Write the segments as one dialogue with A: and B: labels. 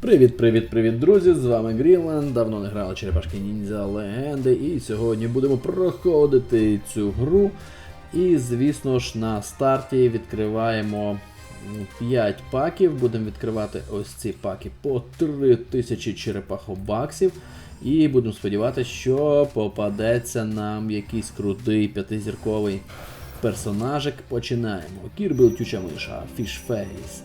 A: Привіт-привіт-привіт, друзі! З вами Грінленд. Давно не грали черепашки ніндзя легенди. І сьогодні будемо проходити цю гру. І, звісно ж, на старті відкриваємо 5 паків. Будемо відкривати ось ці паки по 3000 черепахобаксів. І будемо сподіватися, що попадеться нам якийсь крутий п'ятизірковий персонажик. Починаємо. Кірбил Тюча Миша, Фішфейс.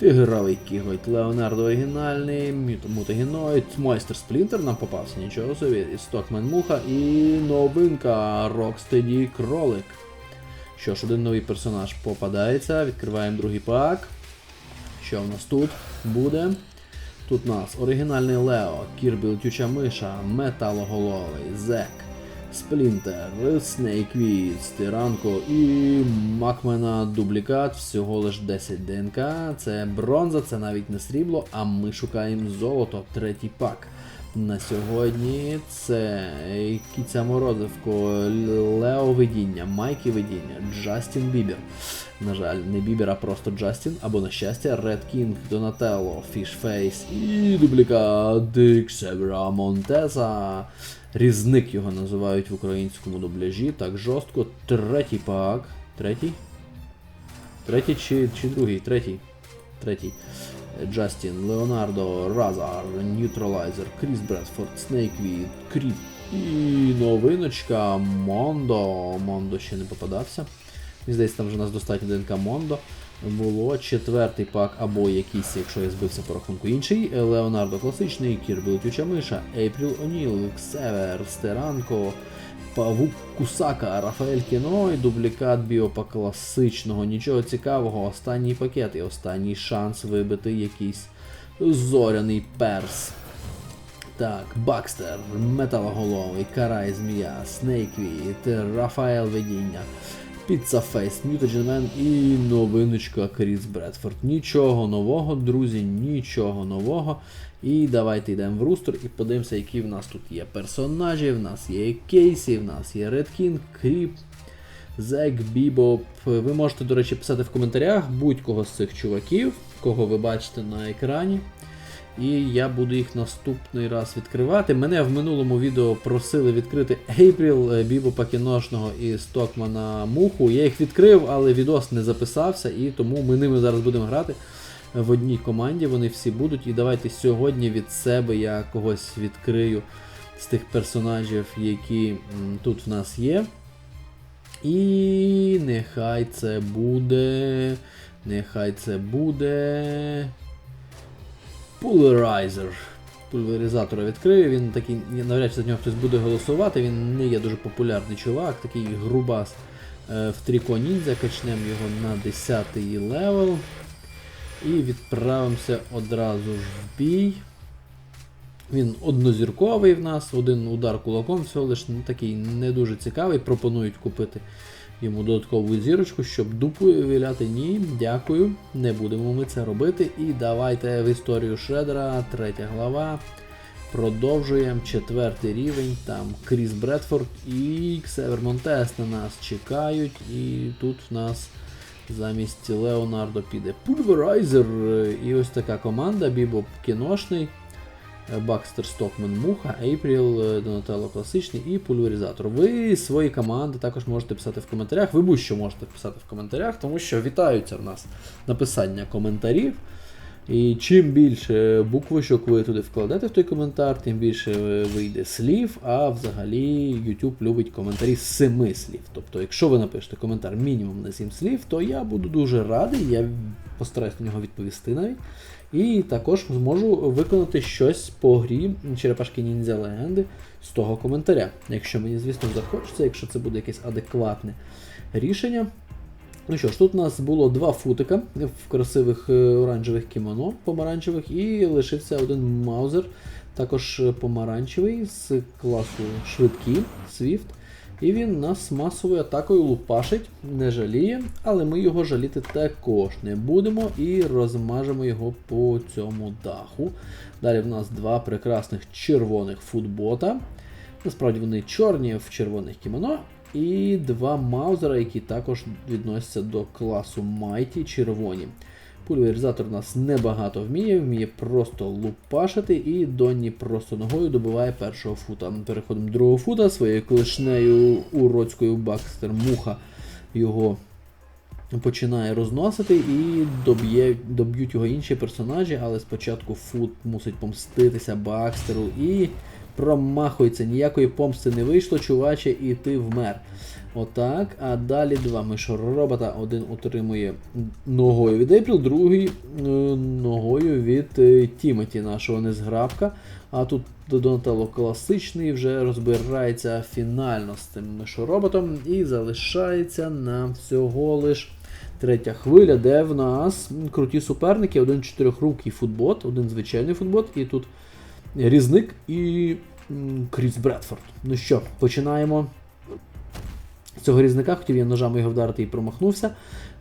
A: Тигровий кіготь, Леонардо оригінальний, мутагеноїд, Майстер Сплінтер нам попався, нічого собі, Стокмен Муха і новинка Rocksteady Кролик. Що ж, один новий персонаж попадається, відкриваємо другий пак. Що в нас тут буде? Тут у нас оригінальний Лео, Кірбі Летюча Миша, Металоголовий, Зек, Сплінтер, Снейквіт, Стиранко і Макмена дублікат, всього лиш 10 ДНК. Це бронза, це навіть не срібло, а ми шукаємо золото, третій пак. На сьогодні це Кіця Морозивко, Лео Видіння, Майкі Видіння, Джастін Бібер. На жаль, не Бібер, а просто Джастін, або на щастя, Ред Кінг, Донателло, Фішфейс і дублікат Диксевера Монтеза. Різник його називають в українському дубляжі. Так жорстко. Третій пак. Третій? Третій чи, чи другий? Третій. Третій. Джастін, Леонардо, Разар, Ньютралайзер, Кріс Бредфорд, Снейквіт, Кріп і новиночка Мондо. Мондо ще не попадався. Мені здається, там вже у нас достатньо ДНК Мондо. Було четвертий пак або якийсь, якщо я збився по рахунку інший. Леонардо класичний, Кірбі Летюча Миша, Ейпріл Оніл, Ксевер, Стеранко, Павук Кусака, Рафаель Кіно і дублікат біопа класичного. Нічого цікавого, останній пакет і останній шанс вибити якийсь зоряний перс. Так, Бакстер, Металоголовий, Карай Змія, Снейквіт, Рафаел Видіння, Піцафейс, Мютадженмен і новиночка Кріс Бредфорд. Нічого нового, друзі, нічого нового. І давайте йдемо в рустер і подивимося, які в нас тут є персонажі. В нас є Кейсі, в нас є King, Кріп, Зек, Бібоп. Ви можете, до речі, писати в коментарях будь-кого з цих чуваків, кого ви бачите на екрані. І я буду їх наступний раз відкривати. Мене в минулому відео просили відкрити Ейпріл, Бібопа кіношного і Стокмана Муху. Я їх відкрив, але відос не записався, і тому ми ними зараз будемо грати в одній команді. Вони всі будуть. І давайте сьогодні від себе я когось відкрию з тих персонажів, які тут в нас є. І нехай це буде. Нехай це буде. Пулерайзер. Пульверизатора відкрию, він такий, навряд чи за нього хтось буде голосувати, він не є дуже популярний чувак, такий грубас е, в Тріко Ніндзя, качнемо його на 10 левел. І відправимося одразу ж в бій. Він однозірковий в нас, один удар кулаком, всього лиш ну, такий не дуже цікавий. Пропонують купити йому додаткову зірочку, щоб дупою виляти. Ні, дякую, не будемо ми це робити. І давайте в історію Шредера, третя глава. Продовжуємо четвертий рівень. Там Кріс Бредфорд і Ксевер Монтес на нас чекають. І тут в нас замість Леонардо піде Пульверайзер. І ось така команда. Бібоп кіношний. Бакстер Стокмен Муха, Ейпріл, е, Донателло класичний і пульверизатор. Ви свої команди також можете писати в коментарях. Ви будь-що можете писати в коментарях, тому що вітаються в нас написання коментарів. І чим більше буквочок ви туди вкладете в той коментар, тим більше вийде слів, а взагалі YouTube любить коментарі з 7 слів. Тобто, якщо ви напишете коментар мінімум на 7 слів, то я буду дуже радий, я постараюсь на нього відповісти навіть. І також зможу виконати щось по грі Черепашки Ніндзя Легенди з того коментаря. Якщо мені, звісно, захочеться, якщо це буде якесь адекватне рішення. Ну що ж, тут у нас було два футика в красивих е, оранжевих кімоно помаранчевих, і лишився один маузер, також помаранчевий з класу швидкі Swift. І він нас масовою атакою лупашить, не жаліє, але ми його жаліти також не будемо і розмажемо його по цьому даху. Далі в нас два прекрасних червоних футбота. Насправді вони чорні в червоних кімоно. І два маузера, які також відносяться до класу Mighty червоні. Пульверизатор у нас небагато вміє, вміє просто лупашити, і Донні просто ногою добиває першого фута. Переходимо до другого фута своєю клешнею уроцькою Бакстер Муха його починає розносити і доб'ють його інші персонажі, але спочатку Фут мусить помститися Бакстеру і промахується. Ніякої помсти не вийшло, чуваче, і ти вмер. Отак. А далі два мишоробота. Один отримує ногою від Ейпріл, другий е, ногою від е, Тімоті, нашого незграбка. А тут Донателло класичний вже розбирається фінально з цим мишороботом і залишається нам всього лиш третя хвиля, де в нас круті суперники, один чотирьохрукий футбот, один звичайний футбот, і тут різник і Кріс Бредфорд. Ну що, починаємо. З цього різника хотів я ножами його вдарити і промахнувся.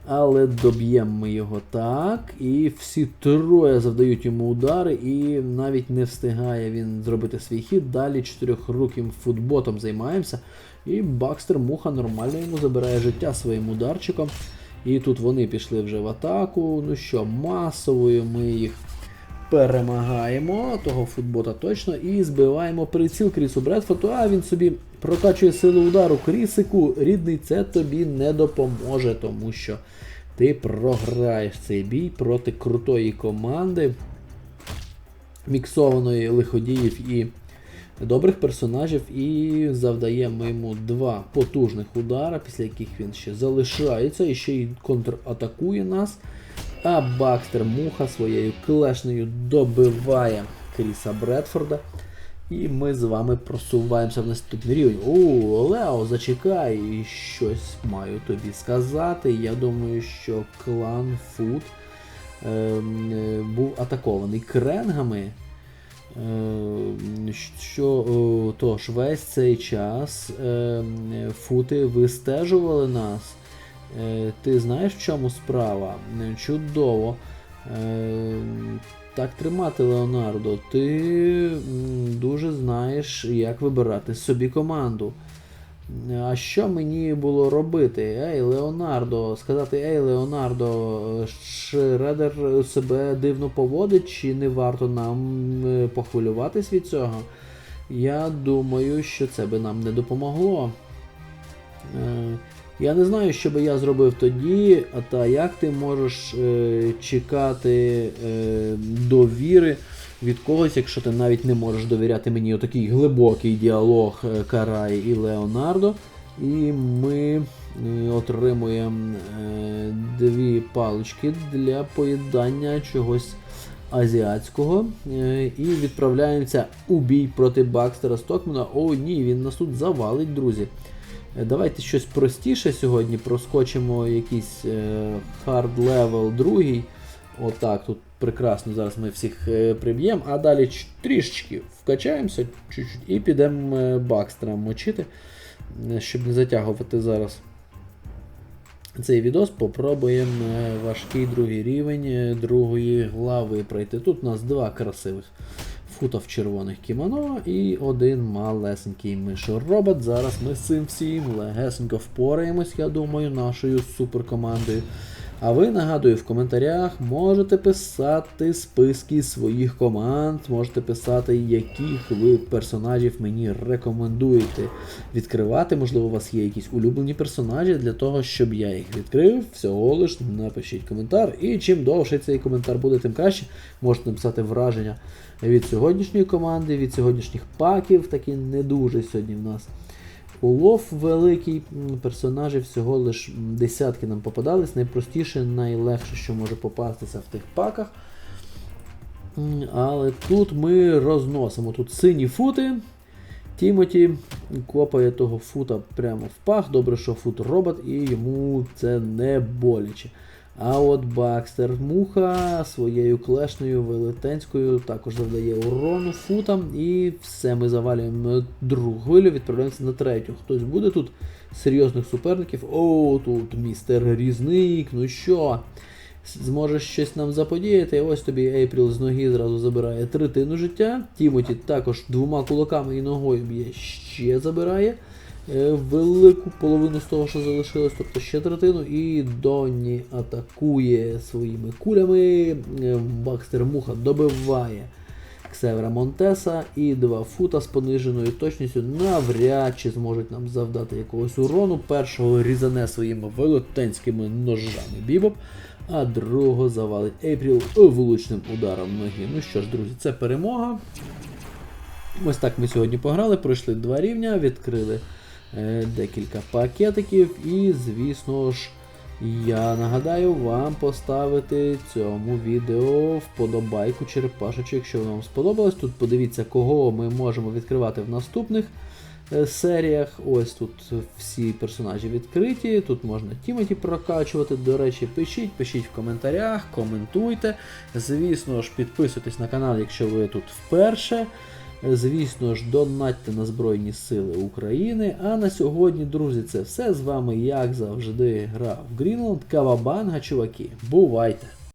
A: Але доб'ємо ми його так. І всі троє завдають йому удари, і навіть не встигає він зробити свій хід. Далі чотирьохруким футботом займаємося. І Бакстер Муха нормально йому забирає життя своїм ударчиком. І тут вони пішли вже в атаку. Ну що, масовою ми їх перемагаємо, того футбота точно, і збиваємо приціл Крісу Бредфорду, а він собі прокачує силу удару. Крісику, рідний, це тобі не допоможе, тому що ти програєш цей бій проти крутої команди, міксованої лиходіїв і добрих персонажів, і завдаємо йому два потужних удара, після яких він ще залишається і ще й контратакує нас. А Бакстер Муха своєю клешнею добиває Кріса Бредфорда. І ми з вами просуваємося в наступний рівень. О, Лео, зачекай, і щось маю тобі сказати. Я думаю, що клан Фуд е, е, був атакований кренгами. Е, що тож, весь цей час е, фути вистежували нас. Е, Ти знаєш, в чому справа? Е, Чудово. Е, Так тримати, Леонардо. Ти дуже знаєш, як вибирати собі команду. А що мені було робити? Ей, Леонардо, сказати, ей, Леонардо, Шредер себе дивно поводить, чи не варто нам похвилюватись від цього? Я думаю, що це би нам не допомогло. Я не знаю, що би я зробив тоді, а та як ти можеш е, чекати е, довіри від когось, якщо ти навіть не можеш довіряти мені отакий глибокий діалог е, Карай і Леонардо. І ми е, отримуємо е, дві палички для поїдання чогось азіатського. Е, і відправляємося у бій проти Бакстера Стокмана. О, ні, він нас тут завалить, друзі. Давайте щось простіше сьогодні. Проскочимо якийсь е, hard level другий. Отак, тут прекрасно зараз ми всіх е, приб'ємо, а далі трішечки вкачаємося чуть-чуть і підемо е, Бакстера мочити, щоб не затягувати зараз цей відос. Попробуємо важкий другий рівень другої глави пройти. Тут у нас два красивих фута в червоних кімоно і один малесенький мишоробот. Зараз ми з цим всім легесенько впораємось, я думаю, нашою суперкомандою. А ви нагадую, в коментарях можете писати списки своїх команд, можете писати, яких ви персонажів мені рекомендуєте відкривати. Можливо, у вас є якісь улюблені персонажі для того, щоб я їх відкрив. Всього лиш напишіть коментар. І чим довше цей коментар буде, тим краще. Можете написати враження від сьогоднішньої команди, від сьогоднішніх паків. Такі не дуже сьогодні в нас. Улов великий, персонажів всього лиш десятки нам попадались. Найпростіше, найлегше, що може попастися в тих паках. Але тут ми розносимо. Тут сині фути. Тімоті копає того фута прямо в пах. Добре, що фут робот, і йому це не боляче. А от Бакстер Муха своєю клешнею велетенською також завдає урону футам. І все, ми завалюємо другу хвилю, відправляємося на третю. Хтось буде тут серйозних суперників. О, тут містер Різник, ну що? Зможеш щось нам заподіяти. Ось тобі Ейпріл з ноги зразу забирає третину життя. Тімоті також двома кулаками і ногою б'є ще забирає велику половину з того, що залишилось, тобто ще третину, і Донні атакує своїми кулями. Е, Бакстер Муха добиває Ксевера Монтеса і два фута з пониженою точністю навряд чи зможуть нам завдати якогось урону. Першого різане своїми велетенськими ножами Бібоп, а другого завалить Ейпріл влучним ударом ноги. Ну що ж, друзі, це перемога. Ось так ми сьогодні пограли, пройшли два рівня, відкрили е, декілька пакетиків, і, звісно ж, я нагадаю вам поставити цьому відео вподобайку черепашечок, якщо вам сподобалось. Тут подивіться, кого ми можемо відкривати в наступних е, серіях. Ось тут всі персонажі відкриті. Тут можна Тімоті прокачувати. До речі, пишіть, пишіть в коментарях, коментуйте. Звісно ж, підписуйтесь на канал, якщо ви тут вперше. Звісно ж, донатьте на Збройні Сили України. А на сьогодні, друзі, це все. З вами, як завжди, грав Грінланд, Кавабанга, чуваки. Бувайте!